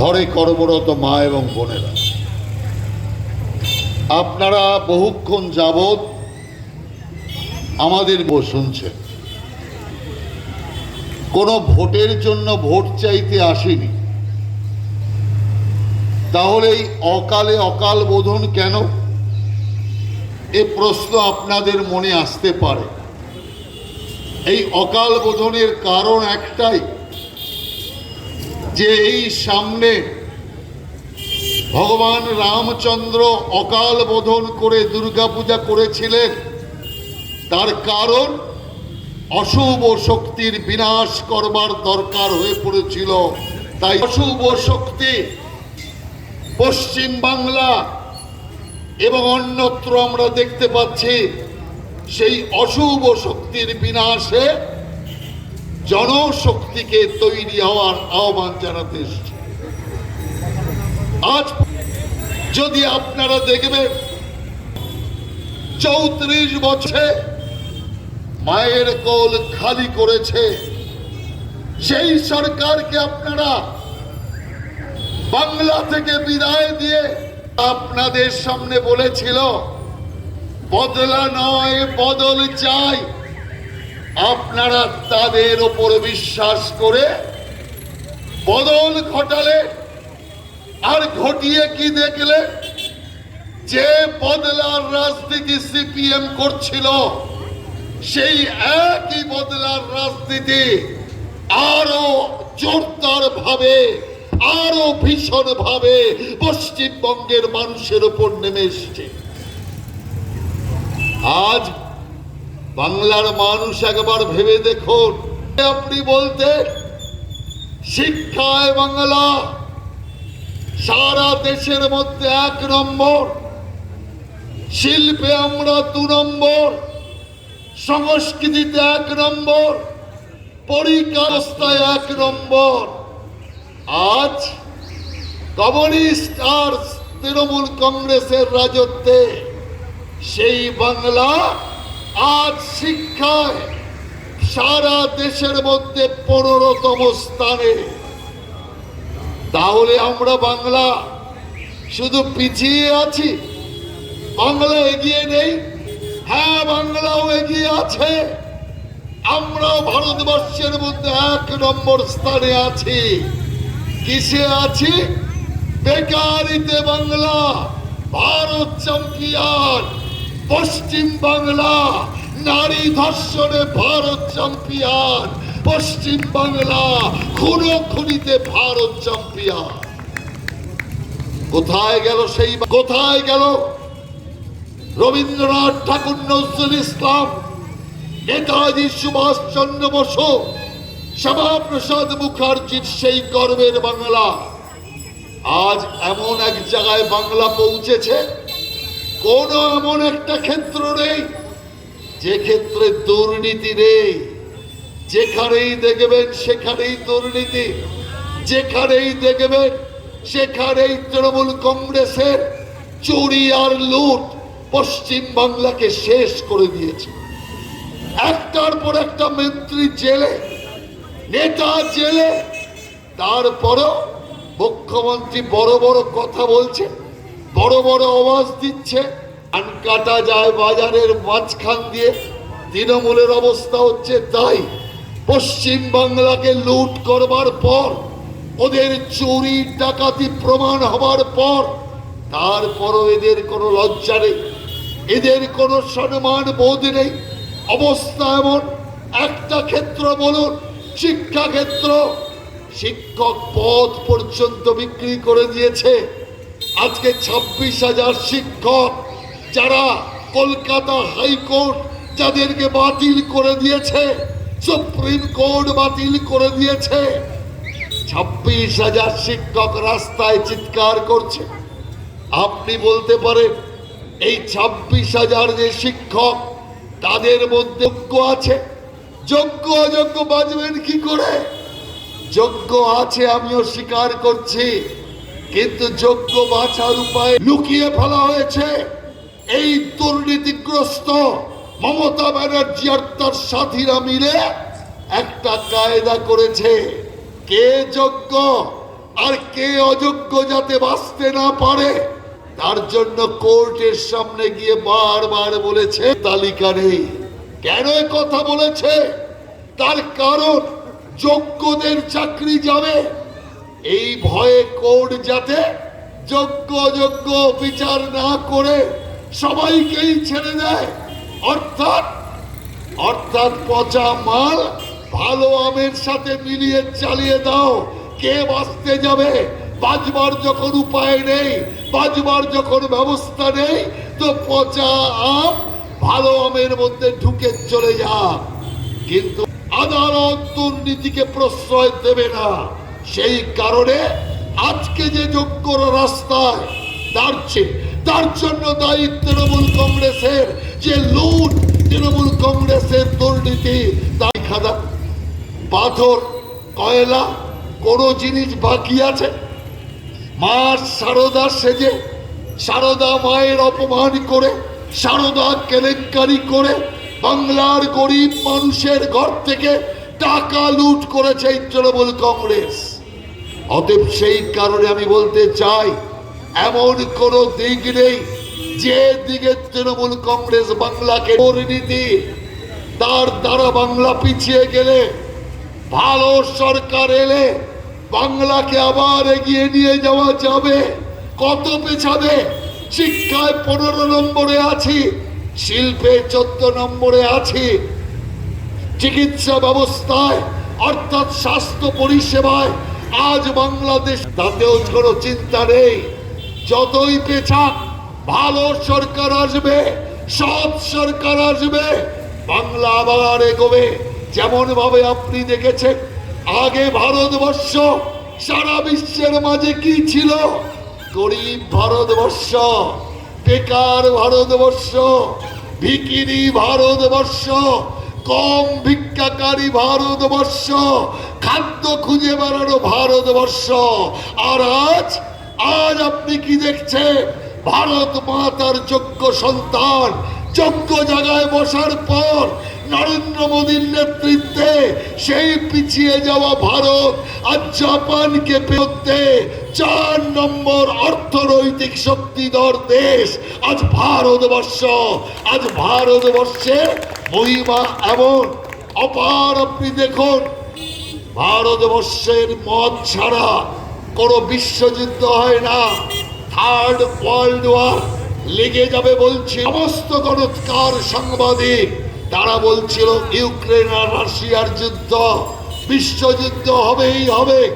ঘরে কর্মরত মা এবং বোনেরা। আপনারা বহুক্ষণ যাবৎ আমাদের শুনছেন। কোনো ভোটের জন্য ভোট চাইতে আসেনি। তাহলে এই অকালে অকাল বোধন কেন? এ প্রশ্ন আপনাদের মনে আসতে পারে। এই অকাল বোধনের কারণ একটাই যে এই সামনে ভগবান রামচন্দ্র অকাল বোধন করে দুর্গাপূজা করেছিলেন। তার কারণ অশুভ শক্তির বিনাশ করবার দরকার হয়ে পড়েছিল। তাই অশুভ শক্তি পশ্চিম বাংলা এবং অন্যত্র আমরা দেখতে পাচ্ছি, সেই অশুভ শক্তির বিনাশে জনশক্তিকে তৈরি হওয়ার আহ্বান জানাতে এসেছে। আজ যদি আপনারা দেখবেন, চৌত্রিশ বছরে মায়ের কোল খালি করেছে, সেই সরকারকে আপনারা বাংলা থেকে বিদায় দিয়ে আপনাদের সামনে বলেছিল, বদলা নয়, বদল চাই। আপনারা তাদের ওপর বিশ্বাস করে বদল ঘটালে আর ঘটিয়ে কি দেখলে? যে বদলার রাজনীতি সিপিএম করছিল, সেই একই বদলার রাজনীতি আরও জোরদার ভাবে আরও ভীষণ ভাবে পশ্চিমবঙ্গের মানুষের উপর নেমে এসছে। আজ বাংলার মানুষ একবার ভেবে দেখুন। আপনি বলতে, শিক্ষায় বাংলা সারা দেশের মধ্যে এক নম্বর, শিল্পে আমরা দু নম্বর, সংস্কৃতিতে এক নম্বর, পরিকারস্থায় এক নম্বর। আজ কমিউনিস্ট আর তৃণমূল কংগ্রেসের রাজত্বে সেই বাংলা আজ শিক্ষায় সারা দেশের মধ্যে পনেরোতম স্থানে। তাহলে আমরা বাংলা শুধু পিছিয়ে আছি? বাংলা এগিয়ে নেই? হ্যাঁ বাংলাও এগিয়ে আছে। আমরাও ভারতবর্ষের মধ্যে এক নম্বর স্থানে আছি। কিসে আছি? বেকারিতে বাংলা, ভারত চ্যাম্পিয়ন। পশ্চিম বাংলা, নারী ধর্ষণে ভারত চ্যাম্পিয়ন। পশ্চিম বাংলা খুনো খুনিতে ভারত চ্যাম্পিয়ন। কোথায় গেল সেই কোথায় গেল? রবীন্দ্রনাথ ঠাকুর নজরুল ইসলাম, নেতাজি সুভাষ চন্দ্র বসু, শ্যামাপ্রসাদ মুখার্জির সেই গর্বের বাংলা। আজ এমন এক জায়গায় বাংলা পৌঁছেছে। কোন এমন একটা ক্ষেত্র নেই। যে ক্ষেত্রে দুর্নীতি নেই, যেখানেই দেখবেন সেখানেই দুর্নীতি, যেখানেই দেখবেন সেখানেই তৃণমূল কংগ্রেসের চুরি আর লুট পশ্চিম বাংলাকে শেষ করে দিয়েছে। একটার পর একটা মন্ত্রী জেলে, নেতা জেলে, তারপরও মুখ্যমন্ত্রী বড় বড় কথা বলছে। বড় বড় আওয়াজ দিচ্ছে। ধান কাটা যায় বাজারের মাঝখান দিয়ে। তৃণমূলের অবস্থা হচ্ছে তাই। পশ্চিম বাংলাকে লুট করবার পর, ওদের চুরি ডাকাতি প্রমাণ হবার পর, তারপরও এদের কোনো লজ্জা নেই। এদের কোনো সম্মান বোধ নেই। অবস্থা এমন। একটা ক্ষেত্র বলুন, শিক্ষাক্ষেত্র। শিক্ষক পদ পর্যন্ত বিক্রি করে দিয়েছে। আজকে ছাব্বিশ হাজার শিক্ষক যারা কলকাতা হাইকোর্ট যাদেরকে বাতিল করে দিয়েছে, সুপ্রিম কোর্ট বাতিল করে দিয়েছে। ছাব্বিশ হাজার শিক্ষক রাস্তায় চিৎকার করছে। আপনি বলতে পারেন, এই ছাব্বিশ হাজার যে শিক্ষক, তাদের মধ্যে যোগ্য আছে। যোগ্য অযোগ্য বাজবেন কি করে? যোগ্য আছে আমিও স্বীকার করছি। কিন্তু যোগ্য বাছার উপায় লুকিয়ে ফেলা হয়েছে। এই দুর্নীতিগ্রস্ত মমতা ব্যানার্জি আর তার সাথীরা মিলে একটা কায়দা করেছে। কে যোগ্য আর কে অযোগ্য যাতে বাঁচতে না পারে, তার জন্য কোর্টের সামনে গিয়ে বারবার বলেছে, তালিকা নেই। কেন কথা বলেছে? তার কারণ যোগ্যদের চাকরি যাবে এই ভয়ে কোর্ট যাতে যোগ্য যোগ্য বিচার না করে সবাইকেই ছেড়ে দেয়। অর্থাৎ অর্থাৎ পচা মাল ভালো আমের সাথে মিলিয়ে চালিয়ে দাও। কে বাঁচতে যাবে? বাজবার যখন উপায় নেই বাজবার যখন ব্যবস্থা নেই, তো পচা আম ভালো আমের মধ্যে ঢুকে চলে যা। কিন্তু আদালত দুর্নীতিকে প্রশ্রয় দেবে না। সেই কারণে আজকে যে যোগ্যরা রাস্তায় দাঁড়ছে, তার জন্য দায়ী তৃণমূল কংগ্রেসের যে লুট তৃণমূল কংগ্রেসের দুর্নীতি তাই খাদা পাথর, কয়লা, কোনো জিনিস বাকি আছে? মা সারদা সেজে, সারদা মায়ের অপমান করে, সারদা কেলেঙ্কারি করে, বাংলার গরিব মানুষের ঘর থেকে টাকা লুট করেছে তৃণমূল কংগ্রেস। অতএব সেই কারণে আমি বলতে চাই, এমন কোন দিক নেই যে দিকে তৃণমূল কংগ্রেস বাংলাকে দুর্নীতি, তার দ্বারা বাংলা পিছিয়ে গেলে ভালো সরকার এলে বাংলাকে আবার এগিয়ে নিয়ে যাওয়া যাবে। কত পেছাবে? শিক্ষায় পনেরো নম্বরে আছি, শিল্পে চোদ্দ নম্বরে আছি চিকিৎসা ব্যবস্থায়, অর্থাৎ স্বাস্থ্য পরিষেবায়, আজ বাংলাদেশ তাতেও কোনো চিন্তা নেই। যতই পেছাক, ভালো সরকার আসবে, সৎ সরকার আসবে, বাংলা আবার এগোবে। যেমন ভাবে আপনি দেখেছেন, আগে ভারতবর্ষ, সারা বিশ্বের মাঝে কি ছিল? গরিব ভারতবর্ষ, বেকার ভারতবর্ষ, ভিকিরি ভারতবর্ষ কম ভিক্ষাকারী ভারতবর্ষ, খাদ্য খুঁজে বেড়ানো ভারতবর্ষ। আর আজ আজ আপনি কি দেখছেন? ভারত মাতার যোগ্য সন্তান, যোগ্য জায়গায় বসার পর নরেন্দ্র মোদীর নেতৃত্বে সেই পিছিয়ে যাওয়া ভারত আর জাপানকে পেতে চার নম্বর অর্থনৈতিক শক্তিধর দেশ আজ ভারতবর্ষ। আজ ভারতবর্ষের মহিমা এমন, অপার আপনি দেখুন, ভারতবর্ষের মদ ছাড়া কোনো বিশ্বযুদ্ধ হয় না। থার্ড ওয়ার্ল্ড ওয়ার লেগে যাবে বলছি। সমস্ত গণৎকার সাংবাদিক তারা বলছিল, ইউক্রেন আর রাশিয়ার যুদ্ধ, বিশ্বযুদ্ধ হবেই হবে।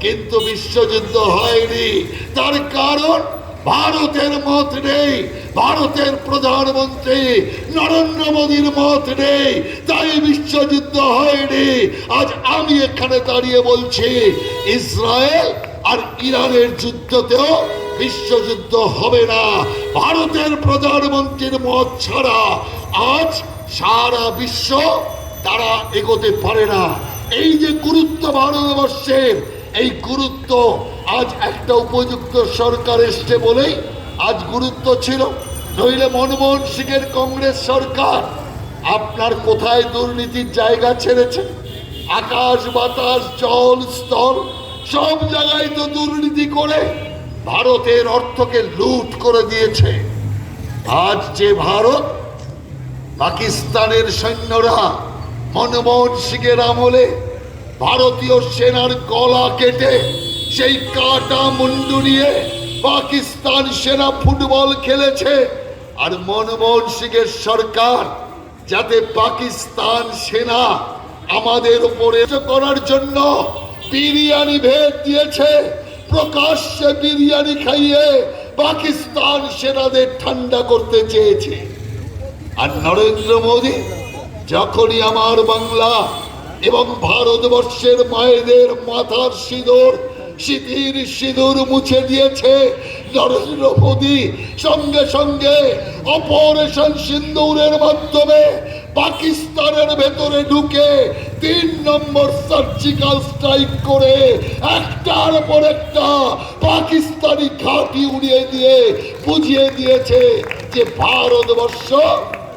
কিন্তু বিশ্বযুদ্ধ হয়নি। তার কারণ, ভারতের মত নেই। ভারতের প্রধানমন্ত্রী নরেন্দ্র মোদীর মত নেই। তাই বিশ্বযুদ্ধ হয়নি। আজ আমি এখানে দাঁড়িয়ে বলছি, ইসরায়েল আর ইরানের যুদ্ধতেও বিশ্বযুদ্ধ হবে না। ভারতের প্রধানমন্ত্রীর মত ছাড়া আজ সারা বিশ্ব তারা এগোতে পারে না। এই যে গুরুত্ব ভারতবর্ষের, এই গুরুত্ব আজ একটা উপযুক্ত সরকার এসছে বলেই আজ গুরুত্ব ছিল। নইলে মনমোহন সিংয়ের কংগ্রেস সরকার আপনার কোথায় দুর্নীতির জায়গা ছেড়েছে? আকাশ, বাতাস, জল, স্থল, সব জায়গায় তো দুর্নীতি করে ভারতের অর্থকে লুট করে দিয়েছে। আজ যে ভারত পাকিস্তানের সৈন্যরা মনমোহন সিংয়ের আমলে ভারতীয় সেনার গলা কেটে সেই কাটা মুন্ডু নিয়ে পাকিস্তান সেনা ফুটবল খেলেছে। আর মনমোহন সিংয়ের সরকার যাতে পাকিস্তান সেনা আমাদের উপরে করার জন্য বিরিয়ানি ভেদ দিয়েছে, প্রকাশ্যে বিরিয়ানি খাইয়ে পাকিস্তান সেনাদের ঠান্ডা করতে চেয়েছে। আর নরেন্দ্র মোদী, যখনই আমার বাংলা এবং ভারতবর্ষের মায়েদের মাথার সিঁদুর, সিঁথির সিঁদুর মুছে দিয়েছে নরেন্দ্র মোদী, সঙ্গে সঙ্গে অপারেশন সিন্দুরের মাধ্যমে পাকিস্তানের ভেতরে ঢুকে তিন নম্বর সার্জিক্যাল স্ট্রাইক করে একটার পর একটা পাকিস্তানি ঘাঁটি উড়িয়ে দিয়ে বুঝিয়ে দিয়েছে যে ভারতবর্ষ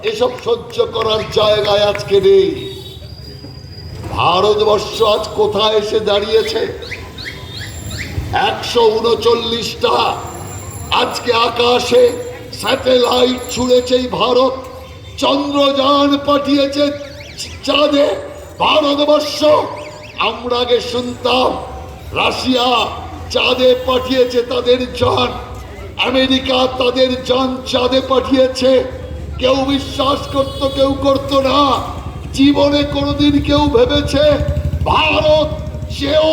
এসব সহ্য করার জায়গায় আজকে নেই। ভারতবর্ষ আজ কোথায় এসে দাঁড়িয়েছে? একশো উনচল্লিশটা আজকে আকাশে স্যাটেলাইট ছুঁড়েছে ভারত। চন্দ্রযান পাঠিয়েছে চাঁদে ভারতবর্ষ। আমরা আগে শুনতাম রাশিয়া চাঁদে পাঠিয়েছে তাদের যান আমেরিকা তাদের যান চাঁদে পাঠিয়েছে। কেউ বিশ্বাস করত, কেউ করত না। জীবনে কোনোদিন কেউ ভেবেছে ভারত সেও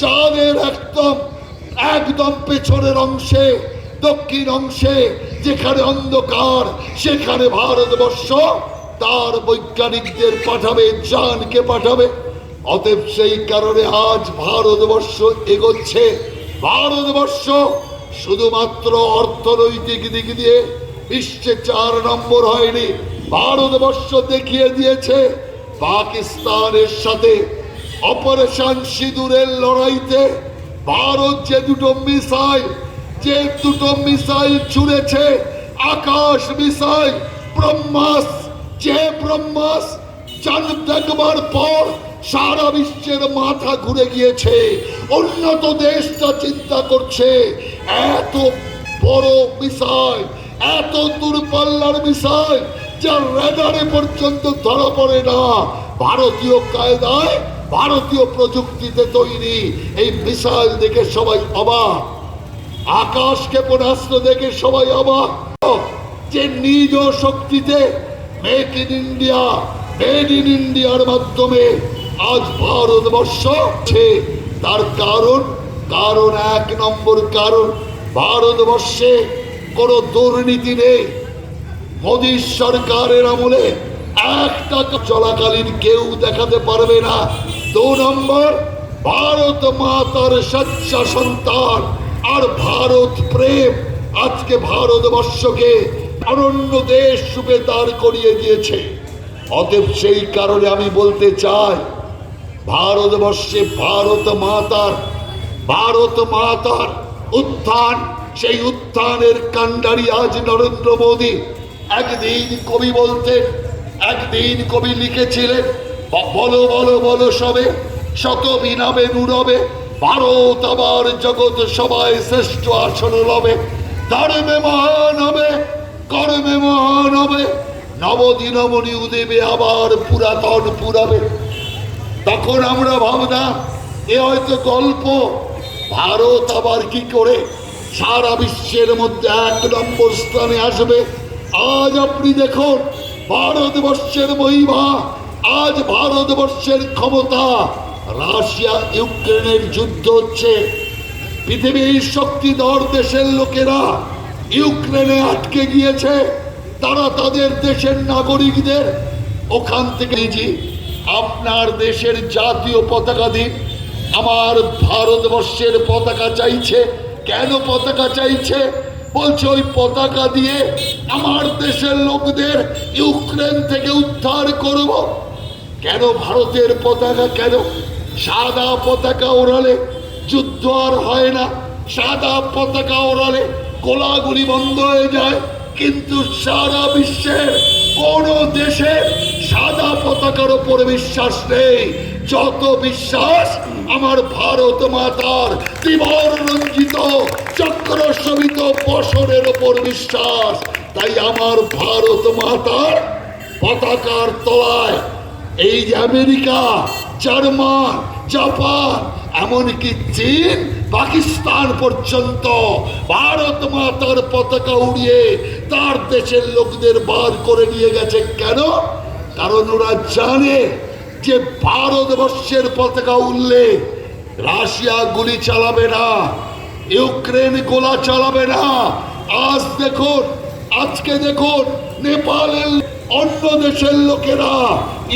চাঁদের একদম একদম পেছনের অংশে, দক্ষিণ অংশে, যেখানে অন্ধকার, সেখানে ভারতবর্ষ, তার বৈজ্ঞানিকদের পাঠাবে, জানকে পাঠাবে। অতএব সেই কারণে আজ ভারতবর্ষ এগোচ্ছে। ভারতবর্ষ শুধুমাত্র অর্থনৈতিক দিক দিয়ে বিশ্বে চার নম্বর হয়নি, ভারতবর্ষ দেখিয়ে দিয়েছে, পাকিস্তানের সাথে অপারেশন সিঁদুরের লড়াইতে ভারত যে দুটো মিসাইল, যে দুটো মিসাইল ছুঁড়েছে, আকাশ মিসাইল, ব্রহ্মাস, যে ব্রহ্মাস চাঁদ দেখবার পর সারা বিশ্বের মাথা ঘুরে গিয়েছে, উন্নত দেশটা চিন্তা করছে, এত বড় মিসাইল এত দূরপাল্লার মিসাইল যা রেডারে পর্যন্ত ধরা পড়ে না। ভারতীয় কায়দায় ভারতীয় প্রযুক্তিতে তৈরি এই মিসাইল দেখে সবাই অবাক। আকাশ ক্ষেপণাস্ত্র দেখে সবাই অবাক। যে নিজ শক্তিতে make in India made in ইন্ডিয়ার মাধ্যমে আজ ভারতবর্ষ তার কারণ কারণ এক নম্বর কারণ, ভারতবর্ষে কোনো দুর্নীতি নেই। মোদী সরকারের আমলে এক টাকা চলাকালীন কেউ দেখাতে পারবে না। দু নম্বর, ভারত মাতার সচ্চা সন্তান আর ভারত প্রেম আজকে ভারতবর্ষকে অনন্য দেশ রূপে দাঁড় করিয়ে দিয়েছে। অতএব সেই কারণে আমি বলতে চাই, ভারতবর্ষে ভারত মাতার ভারত মাতার উত্থান সেই উত্থানের কাণ্ডারি আজ নরেন্দ্র মোদী। একদিন কবি বলতেন, একদিন কবি লিখেছিলেন বলো বলো বলো সবে, শত বিনাবে নুরবে, ভারত আবার জগৎ সবাই শ্রেষ্ঠ আসন লবে, ধর্মে মহান হবে, কর্মে মহান হবে নবদিনমণি উদেবে আবার পুরাতন পুরাবে। তখন আমরা ভাবতাম, এ হয়তো গল্প, ভারত আবার কি করে সারা বিশ্বের মধ্যে এক নম্বর স্থানে আসবে। আজ আপনি দেখুন, ভারতবর্ষের মহিমা, আজ ভারতবর্ষের ক্ষমতা। রাশিয়া ইউক্রেনের যুদ্ধ হচ্ছে। পৃথিবীর শক্তিধর দেশের লোকেরা ইউক্রেনে আটকে গিয়েছে। তারা তাদের দেশের নাগরিকদের ওখান থেকে জি আপনার দেশের জাতীয় পতাকা দিন। আমার ভারতবর্ষের পতাকা চাইছে কেন পতাকা চাইছে? বলছে, ওই পতাকা দিয়ে আমার দেশের লোকদের ইউক্রেন থেকে উদ্ধার করব। কেন ভারতের পতাকা, কেন? সাদা পতাকা ওড়ালে যুদ্ধ আর হয় না। সাদা পতাকা ওড়ালে গোলাগুলি বন্ধ হয়ে যায়। কিন্তু সারা বিশ্বের কোন দেশে সাদা পতাকার উপরে বিশ্বাস নেই। যত বিশ্বাস আমার ভারত মাতার ত্রিবর রঞ্জিত চক্র শোভিত বসরের ওপর বিশ্বাস। তাই আমার ভারত মাতার পতাকার তলায় এই যে আমেরিকা, জার্মান, জাপান, এমনকি চীন, পাকিস্তান পর্যন্ত ভারত মাতার পতাকা উড়িয়ে তার দেশের লোকদের বার করে নিয়ে গেছে। কেন? কারণ ওরা জানে যে ভারতবর্ষের পতাকা উঠলে রাশিয়া গুলি চালাবে না, ইউক্রেন গোলা চালাবে না। আজ দেখুন, আজকে দেখুন, নেপালের অন্য দেশের লোকেরা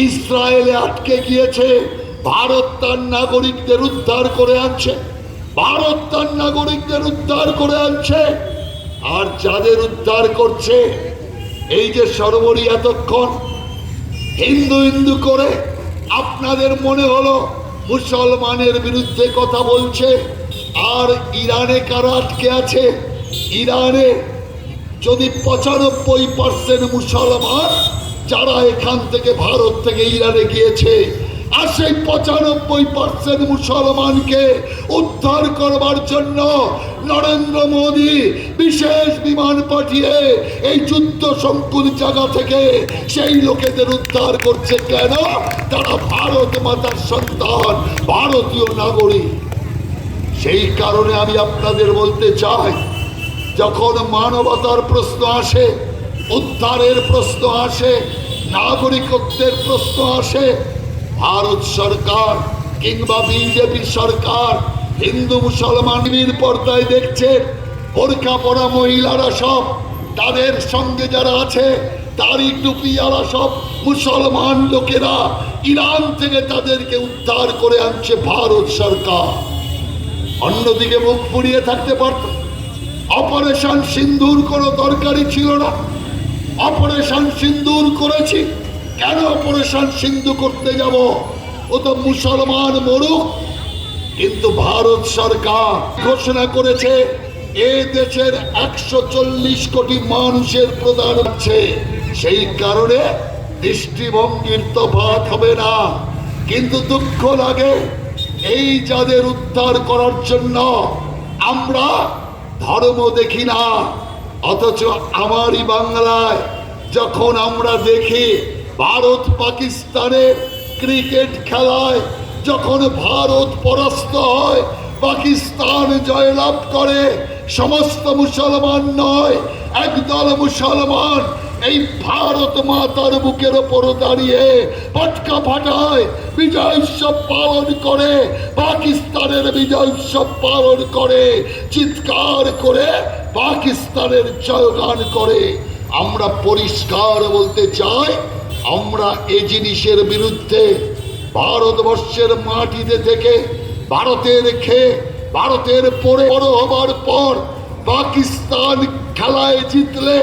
ইসরায়েলে আটকে গিয়েছে। ভারত তার নাগরিকদের উদ্ধার করে আনছে। ভারত তার নাগরিকদের উদ্ধার করে আনছে। আর যাদের উদ্ধার করছে, এই যে সর্বরি এতক্ষণ, হিন্দু হিন্দু করে আপনাদের মনে হলো মুসলমানের বিরুদ্ধে কথা বলছে? আর ইরানে কারা আটকে আছে? ইরানে যদি পঁচানব্বই পার্সেন্ট মুসলমান, যারা এখান থেকে ভারত থেকে ইরানে গিয়েছে আর সেই পঁচানব্বই পার্সেন্ট মুসলমানকে উদ্ধার করবার জন্য নরেন্দ্র মোদী বিশেষ বিমান পাঠিয়ে এই যুদ্ধ সংকুল জায়গা থেকে সেই লোকেদের উদ্ধার করছে কেন? তারা ভারত মাতার সন্তান, ভারতীয় নাগরিক। সেই কারণে আমি আপনাদের বলতে চাই, যখন মানবতার প্রশ্ন আসে, উদ্ধারের প্রশ্ন আসে, নাগরিকত্বের প্রশ্ন আসে ভারত সরকার কিংবা বিজেপি সরকার হিন্দু মুসলমান পর্দায় দেখছে, বোরখা পরা মহিলারা সব, তাদের সঙ্গে যারা আছে, তারই টুপিয়ারা সব মুসলমান লোকেরা ইরান থেকে তাদেরকে উদ্ধার করে আনছে ভারত সরকার। অন্যদিকে মুখ পুড়িয়ে থাকতে পারত, অপারেশন সিন্দুর কোনো দরকারই ছিল না। অপারেশন সিন্দুর করেছি কেন অপারেশন সিন্ধু করতে যাব? ও তো মুসলমান মরুক। কিন্তু ভারত সরকার ঘোষণা করেছে, এ দেশের একশো চল্লিশ কোটি মানুষের প্রদান হচ্ছে। সেই কারণে দৃষ্টিভঙ্গির তফাৎ হবে না। কিন্তু দুঃখ লাগে, এই যাদের উদ্ধার করার জন্য আমরা ধর্ম দেখি না। অথচ আমারই বাংলায় যখন আমরা দেখি ভারত পাকিস্তানের ক্রিকেট খেলায় যখন ভারত পরাস্ত হয়, পাকিস্তান জয়লাভ করে, সমস্ত মুসলমান নয়, একদল মুসলমান এই ভারত মাতার বুকের ওপর দাঁড়িয়ে পটকা ফাটায়, বিজয় উৎসব পালন করে, পাকিস্তানের বিজয় উৎসব পালন করে, চিৎকার করে পাকিস্তানের জয়গান করে। আমরা পরিষ্কার বলতে চাই আমরা এই জিনিসের বিরুদ্ধে ভারতবর্ষের মাটিতে থেকে ভারতের খেয়ে ভারতের পরে বড় হবার পর পাকিস্তান খেলায় জিতলে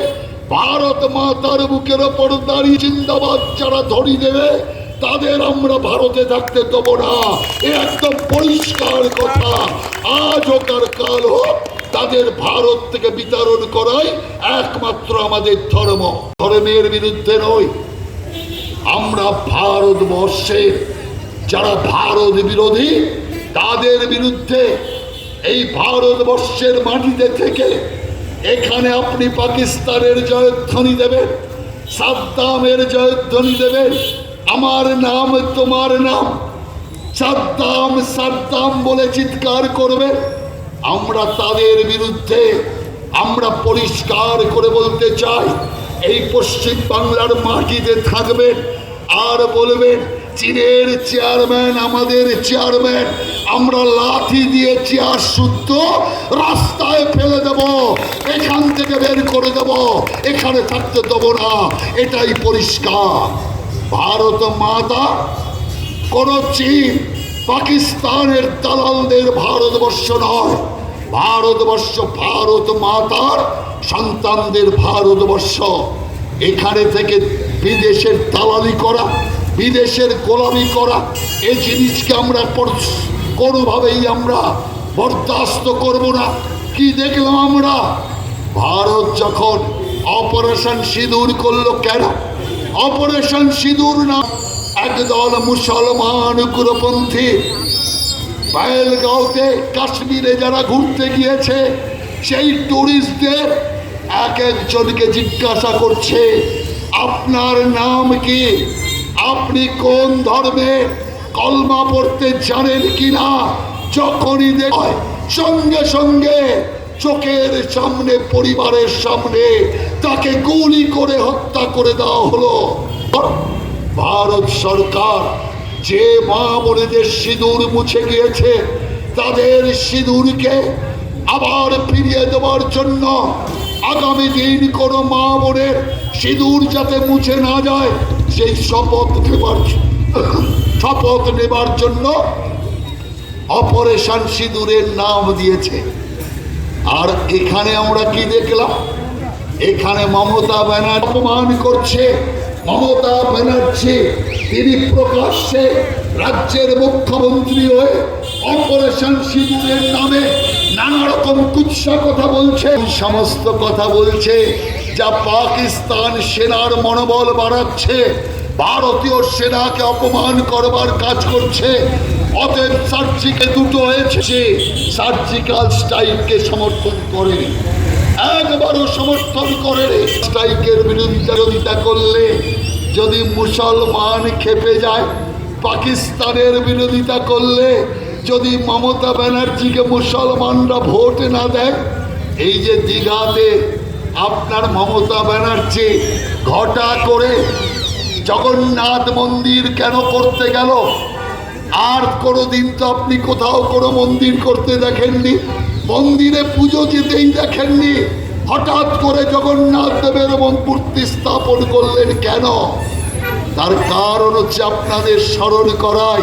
ভারত মাতার বুকের ওপর দাঁড়িয়ে জিন্দাবাদ যারা ধরি দেবে তাদের আমরা ভারতে থাকতে দেবো না। এ একদম পরিষ্কার কথা। আজ হোক আর কাল হোক, তাদের ভারত থেকে বিতরণ করাই একমাত্র আমাদের ধর্ম। ধর্মের বিরুদ্ধে নয় আমরা ভারতবর্ষের যারা ভারত বিরোধী, তাদের বিরুদ্ধে এই ভারতবর্ষের মাটিতে থেকে এখানে আপনি পাকিস্তানের জয়ধ্বনি দেবেন, সাদ্দামের জয়ধ্বনি দেবেন, আমার নাম তোমার নাম। সাদ্দাম সাদ্দাম বলে চিৎকার করবে। আমরা তাদের বিরুদ্ধে আমরা পরিষ্কার করে বলতে চাই এই পশ্চিম বাংলার মাটিতে থাকবেন আর বলবেন চীনের চেয়ারম্যান, আমাদের চেয়ারম্যান, আমরা লাঠি দিয়ে চেয়ার শুদ্ধ রাস্তায় ফেলে দেব, এখান থেকে বের করে দেব, এখানে থাকতে দেবো না। এটাই পরিষ্কার। ভারত মাতা, কোন চীন পাকিস্তানের দালালদের ভারতবর্ষ নয়। ভারতবর্ষ ভারত মাতার সন্তানদের ভারতবর্ষ। এখানে থেকে বিদেশের দালালি করা, বিদেশের গোলামি করা এই জিনিসকে আমরা কোনোভাবেই আমরা বরদাস্ত করব না। কি দেখলাম আমরা? ভারত যখন অপারেশন সিঁদুর করল কেন? অপারেশন সিঁদুর না একদল মুসলমান উগ্রপন্থী পায়েলগাঁওতে কাশ্মীরে যারা ঘুরতে গিয়েছে, সেই ট্যুরিস্টদের এক একজনকে জিজ্ঞাসা করছে, আপনার নাম কি? আপনি কোন ধর্মে কলমা পড়তে জানেন কিনা? যখনই দেখ সঙ্গে সঙ্গে চোখের সামনে, পরিবারের সামনে তাকে গুলি করে হত্যা করে দেওয়া হলো। ভারত সরকার যে মা বোনেদের সিঁদুর মুছে গিয়েছে, তাদের সিঁদুরকে আবার ফিরিয়ে দেওয়ার জন্য আগামী দিন কোনো মা বোনের সিঁদুর যাতে মুছে না যায়, সেই শপথ নেবার শপথ নেবার জন্য অপারেশন সিঁদুরের নাম দিয়েছে। আর এখানে আমরা কি দেখলাম? এখানে মমতা ব্যানার্জি অপমান করছে মমতা ব্যানার্জি, তিনি প্রকাশ্যে রাজ্যের মুখ্যমন্ত্রী হয়ে অপারেশন সিঁদুরের নামে নানা রকম কুৎসা কথা বলছে। সমস্ত কথা বলছে যা পাকিস্তান সেনার মনোবল বাড়াচ্ছে, ভারতীয় সেনাকে অপমান করবার কাজ করছে। অতএব সার্জিকে দুটো হয়েছে। সার্জিক্যাল স্ট্রাইককে সমর্থন করে। একবারও সমর্থন করে স্ট্রাইকের বিরোধিতা করলে যদি মুসলমান খেপে যায়, পাকিস্তানের বিরোধিতা করলে যদি মমতা ব্যানার্জিকে মুসলমানরা ভোট না দেয়, এই যে দীঘাতে আপনার মমতা ব্যানার্জি ঘটা করে জগন্নাথ মন্দির কেন করতে গেল? আর কোনো দিন তো আপনি কোথাও কোনো মন্দির করতে দেখেননি? মন্দিরে পুজো যেতেই দেখেননি? হঠাৎ করে জগন্নাথ দেবের মূর্তি স্থাপন করলেন কেন? তার কারণ হচ্ছে আপনাদের স্মরণ করায়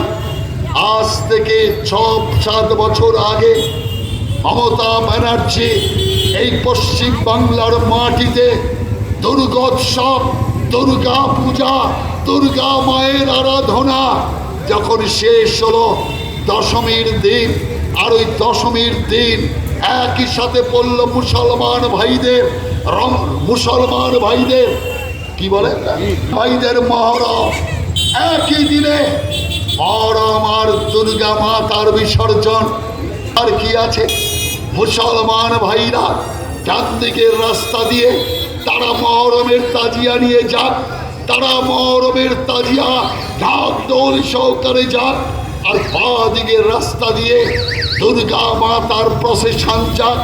আজ থেকে ছ সাত বছর আগে মমতা ব্যানার্জি এই পশ্চিম বাংলার মাটিতে দুর্গোৎসব, দুর্গা পূজা, দুর্গা মায়ের আরাধনা যখন শেষ হলো দশমীর দিন, আর ওই দশমীর দিন একই সাথে পড়ল মুসলমান ভাইদের রং মুসলমান ভাইদের, কি বলে? ভাইদের মহরম। একই দিনে মহরম আর দুর্গা মা তার বিসর্জন। আর কি আছে? মুসলমান ভাইরা ডান দিকের রাস্তা দিয়ে তারা মহরমের তাজিয়া নিয়ে যাক। তারা মরমের তাজিয়া ঢাক দোল সহকারে যাক আর বা দিকের রাস্তা দিয়ে দুর্গা মা তার প্রসেশন যাক।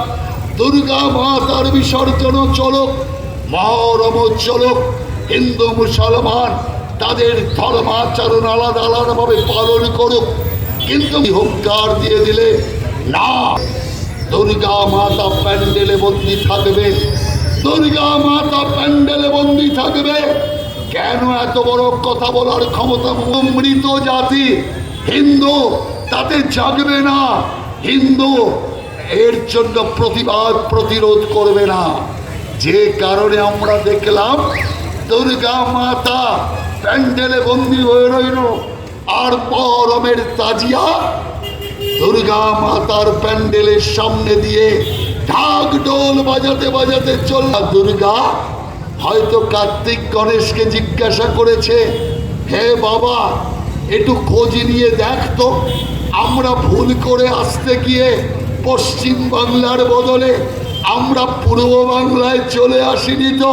দুর্গা মা তার বিসর্জন চলক, মহরম চলক, হিন্দু মুসলমান তাদের ধর্মাচরণ আলাদা আলাদাভাবে পালন করুক। কিন্তু হুঙ্কার দিয়ে দিলে না। দুর্গা মাতা প্যান্ডেলে বন্দি থাকবে। দুর্গা মাতা প্যান্ডেলে বন্দি থাকবে। কেন এত বড় কথা বলার ক্ষমতা মৃত জাতি? হিন্দু, তাতে জাগবে না। হিন্দু, এর জন্য প্রতিবাদ, প্রতিরোধ করবে না। যে কারণে আমরা দেখলাম, দুর্গা মাতা প্যান্ডেলে বন্দি হয়ে রইল। আর পরমের তাজিয়া দুর্গা মাতার প্যান্ডেলের সামনে দিয়ে ঢাক ডোল বাজাতে বাজাতে চলল। দুর্গা হয়তো কার্তিক গণেশকে জিজ্ঞাসা করেছে, হে বাবা, একটু খোঁজ নিয়ে দেখ তো, আমরা ভুল করে আসতে গিয়ে পশ্চিম বাংলার বদলে আমরা পূর্ব বাংলায় চলে আসিনি তো।